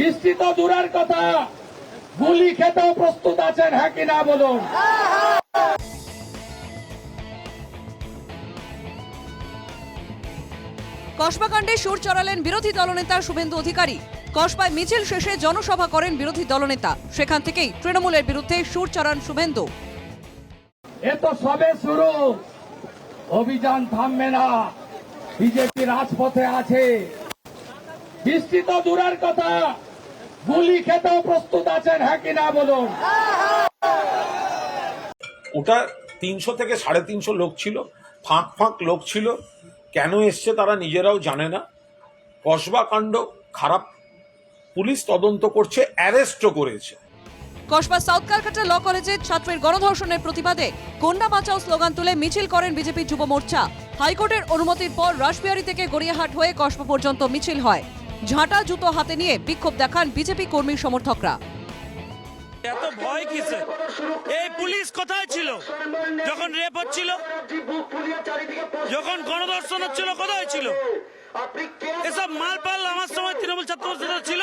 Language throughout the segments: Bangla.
বৃষ্টি তো দূরের কথা। গুলি খেতেও প্রস্তুত আছেন হ্যাঁ কিনা বলুন? কসবাকাণ্ডে সুর চড়ালেন বিরোধী দলনেতা শুভেন্দু অধিকারী। কসবায় মিছিল শেষে জনসভা করেন বিরোধী দলনেতা। সেখান থেকেই তৃণমূলের বিরুদ্ধে সুর চড়ান শুভেন্দু। এ তো সবে শুরু। অভিযান থামবে না। বিজেপি রাজপথে আছে। বৃষ্টি তো দূরের কথা। গুলি খেতেও প্রস্তুত আছেন হ্যাঁ কিনা বলুন? ওটা তিনশো থেকে সাড়ে তিনশো লোক ছিল ফাঁক ফাঁক লোক ছিল। কেন এসছে তারা নিজেরাও জানে না। কসবা কাণ্ড খারাপ। পুলিশ তদন্ত করছে অ্যারেস্টও করেছে। কসবা সাউথ ক্যালকাটা ল কলেজে ছাত্রের গণধর্ষণের প্রতিবাদে কন্যা বাঁচাও স্লোগান তুলে মিছিল করেন বিজেপি যুব মোর্চা। হাইকোর্টের অনুমতির পর রাসবিহারী থেকে গড়িয়াহাট হয়ে কসবা পর্যন্ত মিছিল হয়। ঝাঁটা জুতো হাতে নিয়ে বিক্ষোভ দেখান বিজেপি কর্মী সমর্থকরা। এত ভয় কিসে? এই পুলিশ কোথায় ছিল? যখন রেপ হচ্ছিল যখন গণধর্ষণ হচ্ছিল কোথায় ছিল? এসব মালপাল আমার সময় তৃণমূল ছাত্র ছিল?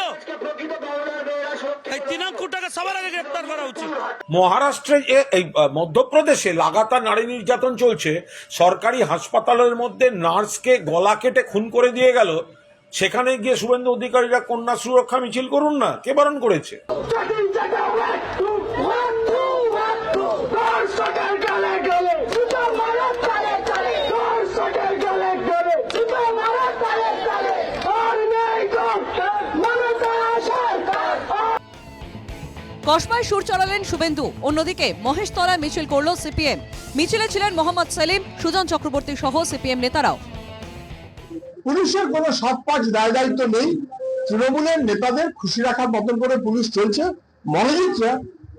এই তিন কোটাকে সবার আগে গ্রেপ্তার করা উচিত। মহারাষ্ট্রে এই মধ্যপ্রদেশে লাগাতার নারী নির্যাতন চলছে। সরকারি হাসপাতালের মধ্যে নার্সকে গলা কেটে খুন করে দিয়ে গেল সেখানে গিয়ে শুভেন্দু অধিকারীরা কন্যা সুরক্ষা মিছিল করুন না, কে বারণ করেছে? কসবায় সুর চড়ালেন শুভেন্দু, অন্যদিকে মহেশতলায় মিছিল করল সিপিএম। মিছিলে ছিলেন মোহাম্মদ সেলিম, সুজন চক্রবর্তী সহ সিপিএম নেতারাও। পুলিশের কোনো সৎ পাঁচ দায় দায়িত্ব নেই। তৃণমূলের নেতাদের খুশি রাখার মতন করে পুলিশ চলছে। মনোজিৎরা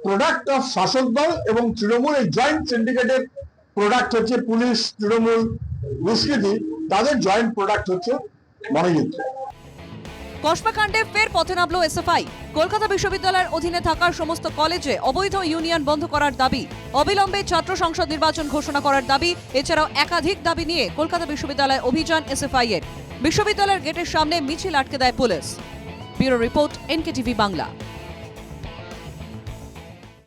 প্রোডাক্ট অফ শাসক দল এবং তৃণমূল এই জয়েন্ট সিন্ডিকেটের প্রোডাক্ট হচ্ছে পুলিশ, তৃণমূল দুষ্কৃতি তাদের জয়েন্ট প্রোডাক্ট হচ্ছে মনোজিৎ কসবাকাণ্ডে ফের পথে নামল এসএফআই। কলকাতা বিশ্ববিদ্যালয়ের অধীনে থাকার সমস্ত কলেজে অবৈধ ইউনিয়ন বন্ধ করার দাবি। অবিলম্বে ছাত্র সংসদ নির্বাচন ঘোষণা করার দাবি। এছাড়াও একাধিক দাবি নিয়ে কলকাতা বিশ্ববিদ্যালয়ে অভিযান এসএফআই এর বিশ্ববিদ্যালয়ের গেটের সামনে মিছিল আটকে দেয় police. Bureau report NKTV Bangla.